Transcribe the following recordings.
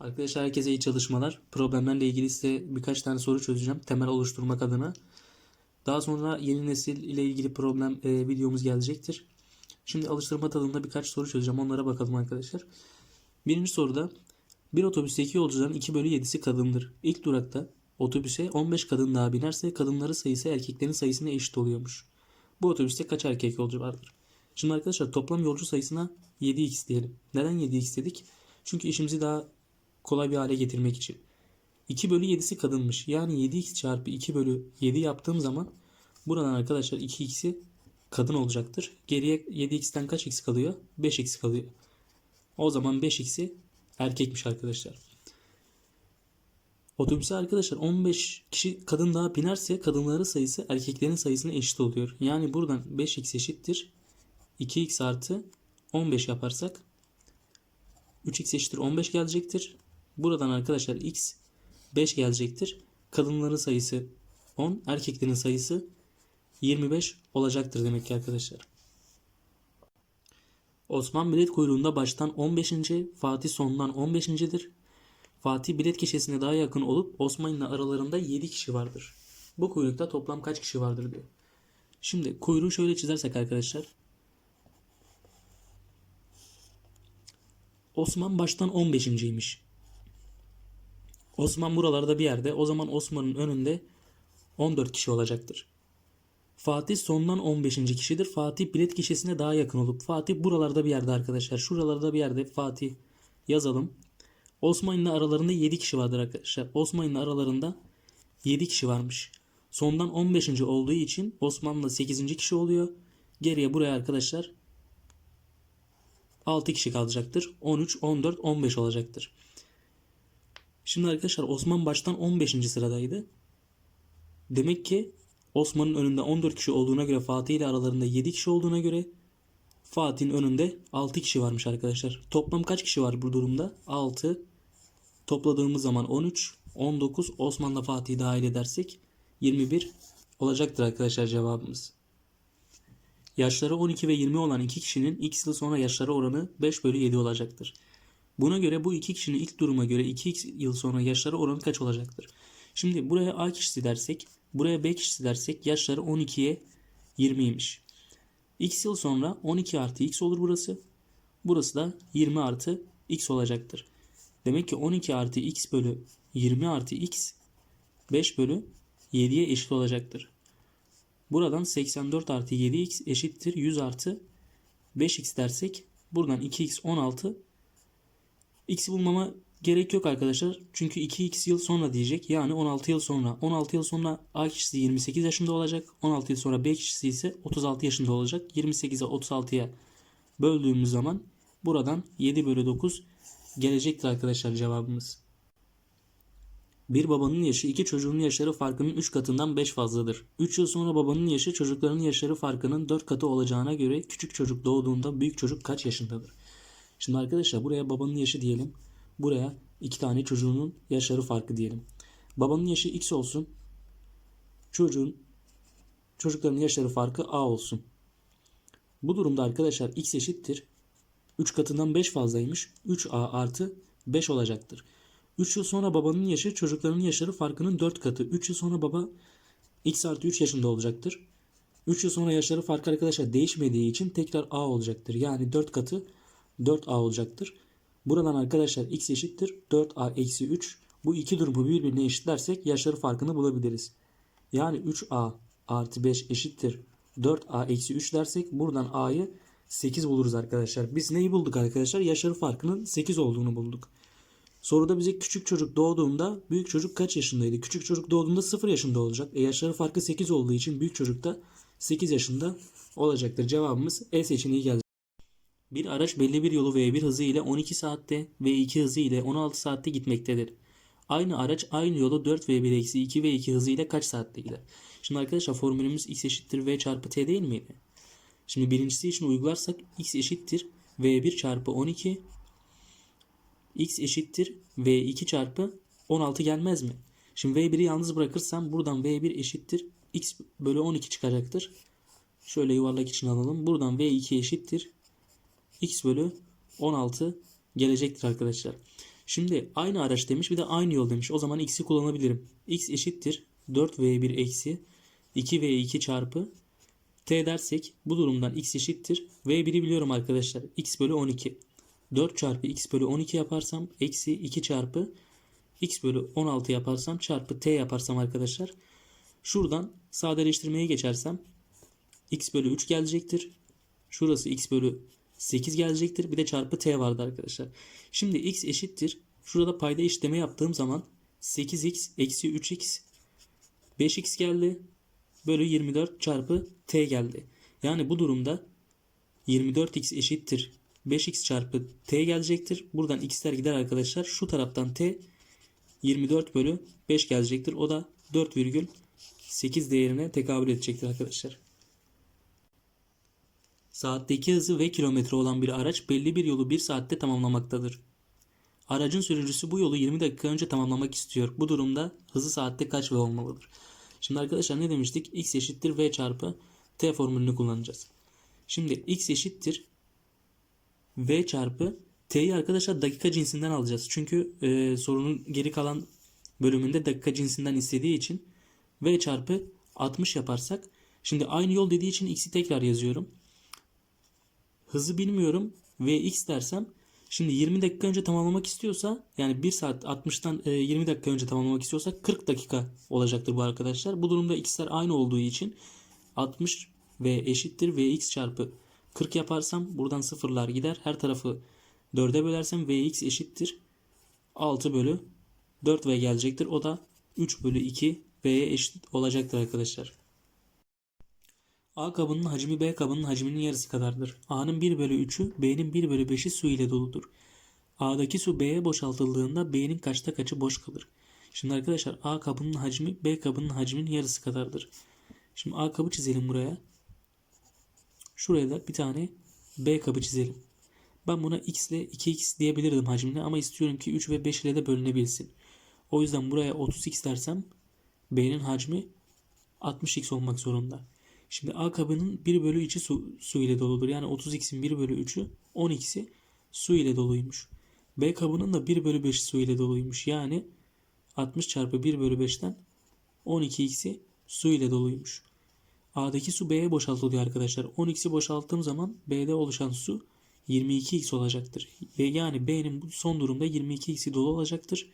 Arkadaşlar herkese iyi çalışmalar. Problemlerle ilgili size birkaç tane soru çözeceğim. Temel oluşturmak adına. Daha sonra yeni nesil ile ilgili problem e, videomuz gelecektir. Şimdi alıştırma tadında birkaç soru çözeceğim. Onlara bakalım arkadaşlar. Birinci soruda bir otobüsteki yolcuların 2 bölü 7'si kadındır. İlk durakta otobüse 15 kadın daha binerse kadınların sayısı erkeklerin sayısına eşit oluyormuş. Bu otobüste kaç erkek yolcu vardır? Şimdi arkadaşlar toplam yolcu sayısına 7x diyelim. Neden 7x dedik? Çünkü işimizi daha kolay bir hale getirmek için. 2 bölü 7'si kadınmış. Yani 7x çarpı 2 bölü 7 yaptığım zaman buradan arkadaşlar 2x'i kadın olacaktır. Geriye 7x'ten kaç x kalıyor? 5x kalıyor. O zaman 5x'i erkekmiş arkadaşlar. Otobüse arkadaşlar 15 kişi kadın daha binerse kadınların sayısı erkeklerin sayısına eşit oluyor. Yani buradan 5x eşittir. 2x artı 15 yaparsak 3x eşittir 15 gelecektir. Buradan arkadaşlar x 5 gelecektir. Kadınların sayısı 10, erkeklerin sayısı 25 olacaktır demek ki arkadaşlar. Osman bilet kuyruğunda baştan 15. Fatih sondan 15.dir. Fatih bilet kişisine daha yakın olup Osman aralarında 7 kişi vardır. Bu kuyrukta toplam kaç kişi vardır diyor. Şimdi kuyruğu şöyle çizersek arkadaşlar. Osman baştan 15.ymiş. Osman buralarda bir yerde. O zaman Osman'ın önünde 14 kişi olacaktır. Fatih sondan 15. kişidir. Fatih bilet kişisine daha yakın olup Fatih buralarda bir yerde arkadaşlar. Şuralarda bir yerde Fatih yazalım. Osman aralarında 7 kişi vardır arkadaşlar. Osman aralarında 7 kişi varmış. Sondan 15. olduğu için Osman'la 8. kişi oluyor. Geriye buraya arkadaşlar 6 kişi kalacaktır. 13, 14, 15 olacaktır. Şimdi arkadaşlar Osman baştan 15. sıradaydı. Demek ki Osman'ın önünde 14 kişi olduğuna göre Fatih ile aralarında 7 kişi olduğuna göre Fatih'in önünde 6 kişi varmış arkadaşlar. Toplam kaç kişi var bu durumda? 6. Topladığımız zaman 13, 19 Osman'la Fatih'i dahil edersek 21 olacaktır arkadaşlar cevabımız. Yaşları 12 ve 20 olan iki kişinin x yıl sonra yaşları oranı 5 bölü 7 olacaktır. Buna göre bu iki kişinin ilk duruma göre 2x yıl sonra yaşları oranı kaç olacaktır? Şimdi buraya a kişisi dersek, buraya b kişisi dersek yaşları 12'ye 20'ymiş. x yıl sonra 12 artı x olur burası. Burası da 20 artı x olacaktır. Demek ki 12 artı x bölü 20 artı x 5 bölü 7'ye eşit olacaktır. Buradan 84 artı 7x eşittir 100 artı 5x dersek buradan 2x 16 x'i bulmama gerek yok arkadaşlar. Çünkü 2x yıl sonra diyecek. Yani 16 yıl sonra. 16 yıl sonra A kişisi 28 yaşında olacak. 16 yıl sonra B kişisi ise 36 yaşında olacak. 28'e 36'ya böldüğümüz zaman buradan 7 bölü 9 gelecektir arkadaşlar cevabımız. Bir babanın yaşı iki çocuğunun yaşları farkının 3 katından 5 fazladır. 3 yıl sonra babanın yaşı çocukların yaşları farkının 4 katı olacağına göre küçük çocuk doğduğunda büyük çocuk kaç yaşındadır? Şimdi arkadaşlar buraya babanın yaşı diyelim. Buraya iki tane çocuğunun yaşları farkı diyelim. Babanın yaşı x olsun. Çocuğun çocukların yaşları farkı a olsun. Bu durumda arkadaşlar x eşittir. 3 katından 5 fazlaymış. 3a artı 5 olacaktır. 3 yıl sonra babanın yaşı çocukların yaşları farkının 4 katı. 3 yıl sonra baba x artı 3 yaşında olacaktır. 3 yıl sonra yaşları farkı arkadaşlar değişmediği için tekrar a olacaktır. Yani 4 katı 4a olacaktır. Buradan arkadaşlar x eşittir 4a eksi 3. Bu iki durumu birbirine eşitlersek yaşları farkını bulabiliriz. Yani 3a artı 5 eşittir 4a eksi 3 dersek buradan a'yı 8 buluruz arkadaşlar. Biz neyi bulduk arkadaşlar? Yaşları farkının 8 olduğunu bulduk. Soruda bize küçük çocuk doğduğunda büyük çocuk kaç yaşındaydı? Küçük çocuk doğduğunda 0 yaşında olacak. E yaşları farkı 8 olduğu için büyük çocuk da 8 yaşında olacaktır. Cevabımız E seçeneği geldi. Bir araç belli bir yolu V1 hızı ile 12 saatte V2 hızı ile 16 saatte gitmektedir. Aynı araç aynı yolu 4 V1 eksi 2 V2 hızı ile kaç saatte gider? Şimdi arkadaşlar formülümüz x eşittir V çarpı T değil miydi? Şimdi birincisi için uygularsak x eşittir V1 çarpı 12 x eşittir V2 çarpı 16 gelmez mi? Şimdi V1'i yalnız bırakırsam buradan V1 eşittir x bölü 12 çıkacaktır. Şöyle yuvarlak için alalım. Buradan V2 eşittir x bölü 16 gelecektir arkadaşlar. Şimdi aynı araç demiş bir de aynı yol demiş. O zaman x'i kullanabilirim. x eşittir 4v1 eksi 2v2 çarpı t dersek bu durumdan x eşittir. v1'i biliyorum arkadaşlar. x bölü 12. 4 çarpı x bölü 12 yaparsam eksi 2 çarpı x bölü 16 yaparsam çarpı t yaparsam arkadaşlar. Şuradan sadeleştirmeye geçersem x bölü 3 gelecektir. Şurası x bölü 8 gelecektir. Bir de çarpı t vardı arkadaşlar. Şimdi x eşittir. Şurada payda işleme yaptığım zaman 8x eksi 3x 5x geldi. Bölü 24 çarpı t geldi. Yani bu durumda 24x eşittir 5x çarpı t gelecektir. Buradan x'ler gider arkadaşlar. Şu taraftan t 24 bölü 5 gelecektir. O da 4,8 değerine tekabül edecektir arkadaşlar. Saatteki hızı ve kilometre olan bir araç belli bir yolu 1 saatte tamamlamaktadır. Aracın sürücüsü bu yolu 20 dakika önce tamamlamak istiyor. Bu durumda hızı saatte kaç v olmalıdır? Şimdi arkadaşlar ne demiştik? x eşittir v çarpı t formülünü kullanacağız. Şimdi x eşittir v çarpı t'yi arkadaşlar dakika cinsinden alacağız. Çünkü e, sorunun geri kalan bölümünde dakika cinsinden istediği için v çarpı 60 yaparsak şimdi aynı yol dediği için x'i tekrar yazıyorum. Hızı bilmiyorum ve x dersem şimdi 20 dakika önce tamamlamak istiyorsa yani 1 saat 60'tan e, 20 dakika önce tamamlamak istiyorsa 40 dakika olacaktır bu arkadaşlar. Bu durumda x'ler aynı olduğu için 60 v eşittir vx çarpı 40 yaparsam buradan sıfırlar gider. Her tarafı 4'e bölersem vx eşittir 6 bölü 4v gelecektir. O da 3 bölü 2 v'ye eşit olacaktır arkadaşlar. A kabının hacmi B kabının hacminin yarısı kadardır. A'nın 1 bölü 3'ü B'nin 1 bölü 5'i su ile doludur. A'daki su B'ye boşaltıldığında B'nin kaçta kaçı boş kalır? Şimdi arkadaşlar A kabının hacmi B kabının hacminin yarısı kadardır. Şimdi A kabı çizelim buraya. Şuraya da bir tane B kabı çizelim. Ben buna x ile 2x diyebilirdim hacmine ama istiyorum ki 3 ve 5 ile de bölünebilsin. O yüzden buraya 30x dersem B'nin hacmi 60x olmak zorunda. Şimdi A kabının 1 bölü 3'ü su, su ile doludur. Yani 30x'in 1 bölü 3'ü 10x'i su ile doluymuş. B kabının da 1 bölü 5'i su ile doluymuş. Yani 60 çarpı 1 bölü 5'ten 12x'i su ile doluymuş. A'daki su B'ye boşaltılıyor arkadaşlar. 10x'i boşalttığım zaman B'de oluşan su 22x olacaktır. Yani B'nin son durumda 22x'i dolu olacaktır.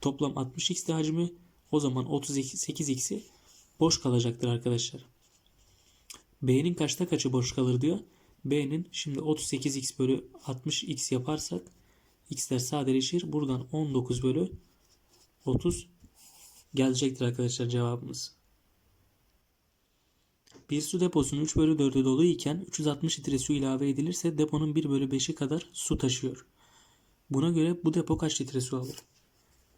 Toplam 60x hacmi o zaman 38x'i boş kalacaktır arkadaşlar. B'nin kaçta kaçı boş kalır diyor. B'nin şimdi 38x bölü 60x yaparsak x'ler sadeleşir. Buradan 19 bölü 30 gelecektir arkadaşlar cevabımız. Bir su deposunun 3 bölü 4'ü dolu iken 360 litre su ilave edilirse deponun 1 bölü 5'i kadar su taşıyor. Buna göre bu depo kaç litre su alır?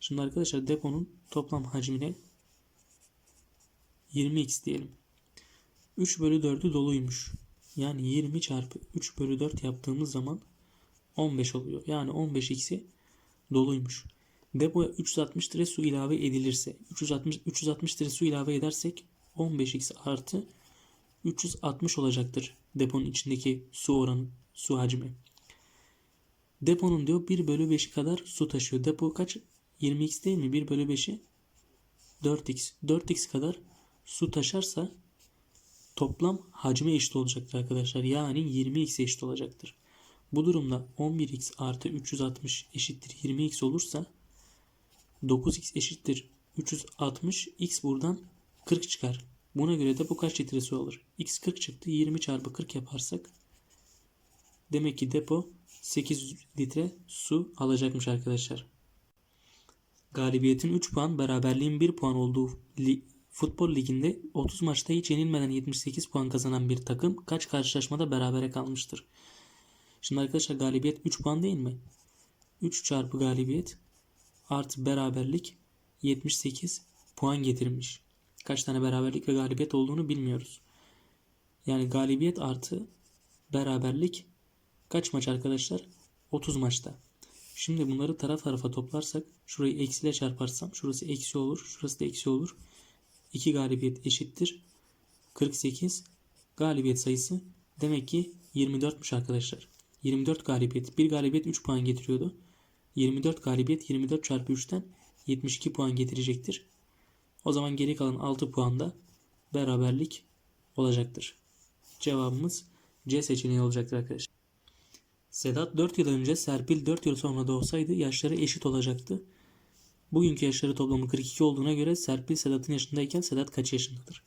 Şimdi arkadaşlar deponun toplam hacmine 20x diyelim. 3 bölü 4'ü doluymuş. Yani 20 çarpı 3 bölü 4 yaptığımız zaman 15 oluyor. Yani 15x'i doluymuş. Depoya 360 litre su ilave edilirse 360, 360 litre su ilave edersek 15x artı 360 olacaktır deponun içindeki su oranı, su hacmi. Deponun diyor 1 bölü 5'i kadar su taşıyor. Depo kaç? 20x değil mi? 1 bölü 5'i 4x. 4x kadar su taşarsa toplam hacmi eşit olacaktır arkadaşlar. Yani 20x eşit olacaktır. Bu durumda 11x artı 360 eşittir 20x olursa 9x eşittir 360 x buradan 40 çıkar. Buna göre de bu kaç litre su alır? x 40 çıktı. 20 çarpı 40 yaparsak demek ki depo 800 litre su alacakmış arkadaşlar. Galibiyetin 3 puan, beraberliğin 1 puan olduğu futbol liginde 30 maçta hiç yenilmeden 78 puan kazanan bir takım kaç karşılaşmada berabere kalmıştır? Şimdi arkadaşlar galibiyet 3 puan değil mi? 3 çarpı galibiyet artı beraberlik 78 puan getirmiş. Kaç tane beraberlik ve galibiyet olduğunu bilmiyoruz. Yani galibiyet artı beraberlik kaç maç arkadaşlar? 30 maçta. Şimdi bunları taraf tarafa toplarsak şurayı eksiyle çarparsam şurası eksi olur. Şurası da eksi olur. 2 galibiyet eşittir. 48 galibiyet sayısı demek ki 24'müş arkadaşlar. 24 galibiyet. Bir galibiyet 3 puan getiriyordu. 24 galibiyet 24 çarpı 3'ten 72 puan getirecektir. O zaman geri kalan 6 puanda beraberlik olacaktır. Cevabımız C seçeneği olacaktır arkadaşlar. Sedat 4 yıl önce Serpil 4 yıl sonra doğsaydı yaşları eşit olacaktı. Bugünkü yaşları toplamı 42 olduğuna göre Serpil Sedat'ın yaşındayken Sedat kaç yaşındadır?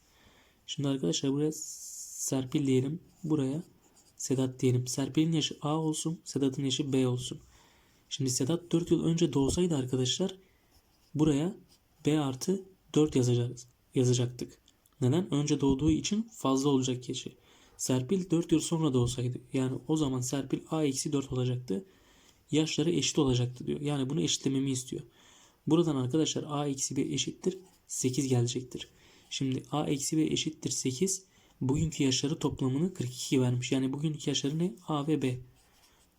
Şimdi arkadaşlar buraya Serpil diyelim. Buraya Sedat diyelim. Serpil'in yaşı A olsun. Sedat'ın yaşı B olsun. Şimdi Sedat 4 yıl önce doğsaydı arkadaşlar buraya B artı 4 yazacağız, yazacaktık. Neden? Önce doğduğu için fazla olacak yaşı. Serpil 4 yıl sonra doğsaydı yani o zaman Serpil A eksi 4 olacaktı. Yaşları eşit olacaktı diyor. Yani bunu eşitlememi istiyor. Buradan arkadaşlar A eksi B eşittir 8 gelecektir. Şimdi A eksi B eşittir 8. Bugünkü yaşları toplamını 42 vermiş. Yani bugünkü yaşları ne? A ve B.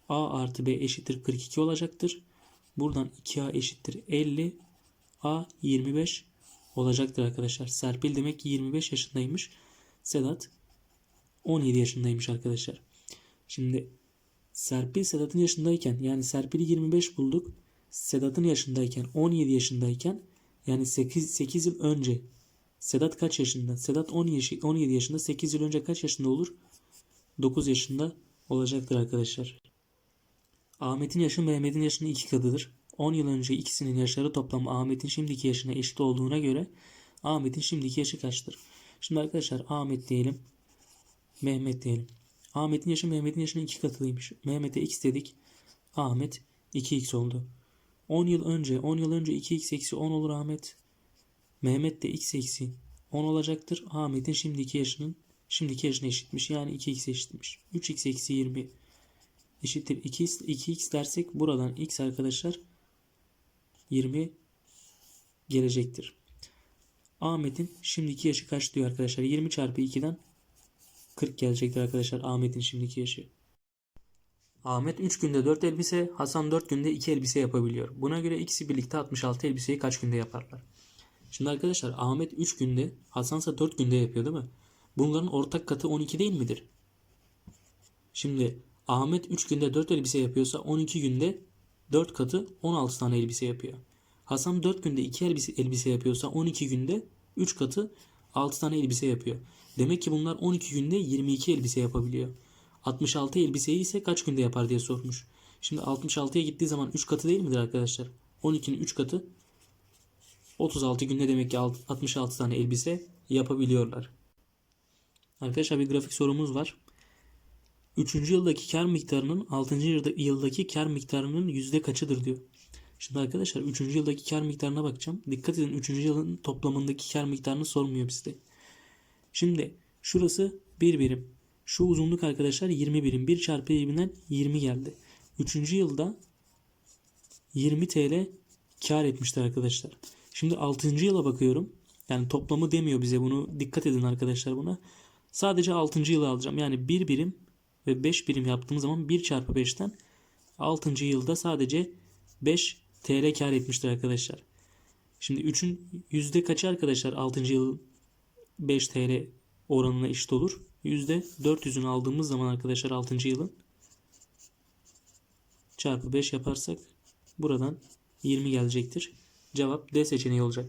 A artı B eşittir 42 olacaktır. Buradan 2A eşittir 50. A 25 olacaktır arkadaşlar. Serpil demek ki 25 yaşındaymış. Sedat 17 yaşındaymış arkadaşlar. Şimdi Serpil Sedat'ın yaşındayken yani Serpil'i 25 bulduk. Sedat'ın yaşındayken 17 yaşındayken yani 8, 8 yıl önce Sedat kaç yaşında? Sedat 10 yaşı, 17 yaşında 8 yıl önce kaç yaşında olur? 9 yaşında olacaktır arkadaşlar. Ahmet'in yaşı Mehmet'in yaşının iki katıdır. 10 yıl önce ikisinin yaşları toplamı Ahmet'in şimdiki yaşına eşit olduğuna göre Ahmet'in şimdiki yaşı kaçtır? Şimdi arkadaşlar Ahmet diyelim. Mehmet diyelim. Ahmet'in yaşı Mehmet'in yaşının iki katıymış. Mehmet'e x dedik. Ahmet 2x oldu. 10 yıl önce 10 yıl önce 2x eksi 10 olur Ahmet. Mehmet de x eksi 10 olacaktır. Ahmet'in şimdiki yaşının şimdiki yaşına eşitmiş. Yani 2x eşitmiş. 3x eksi 20 eşittir 2x, 2x dersek buradan x arkadaşlar 20 gelecektir. Ahmet'in şimdiki yaşı kaç diyor arkadaşlar? 20 çarpı 2'den 40 gelecektir arkadaşlar Ahmet'in şimdiki yaşı. Ahmet 3 günde 4 elbise, Hasan 4 günde 2 elbise yapabiliyor. Buna göre ikisi birlikte 66 elbiseyi kaç günde yaparlar? Şimdi arkadaşlar Ahmet 3 günde, Hasan ise 4 günde yapıyor değil mi? Bunların ortak katı 12 değil midir? Şimdi Ahmet 3 günde 4 elbise yapıyorsa 12 günde 4 katı 16 tane elbise yapıyor. Hasan 4 günde 2 elbise, elbise yapıyorsa 12 günde 3 katı 6 tane elbise yapıyor. Demek ki bunlar 12 günde 22 elbise yapabiliyor. 66 elbiseyi ise kaç günde yapar diye sormuş. Şimdi 66'ya gittiği zaman 3 katı değil midir arkadaşlar? 12'nin 3 katı 36 günde demek ki 66 tane elbise yapabiliyorlar. Arkadaşlar bir grafik sorumuz var. 3. yıldaki kar miktarının 6. yıldaki kar miktarının yüzde kaçıdır diyor. Şimdi arkadaşlar 3. yıldaki kar miktarına bakacağım. Dikkat edin 3. yılın toplamındaki kar miktarını sormuyor bizde. Şimdi şurası 1 birim. Şu uzunluk arkadaşlar 20 birim. 1 çarpı birbirinden 20 geldi. 3. yılda 20 TL kar etmiştir arkadaşlar. Şimdi 6. yıla bakıyorum. Yani toplamı demiyor bize bunu. Dikkat edin arkadaşlar buna. Sadece 6. yılı alacağım. Yani 1 birim ve 5 birim yaptığım zaman 1 çarpı 5'ten 6. yılda sadece 5 TL kar etmiştir arkadaşlar. Şimdi 3'ün yüzde kaçı arkadaşlar 6. yıl 5 TL oranına eşit olur? Yüzde 400'ünü aldığımız zaman arkadaşlar 6. yılın çarpı 5 yaparsak buradan 20 gelecektir. Cevap D seçeneği olacak.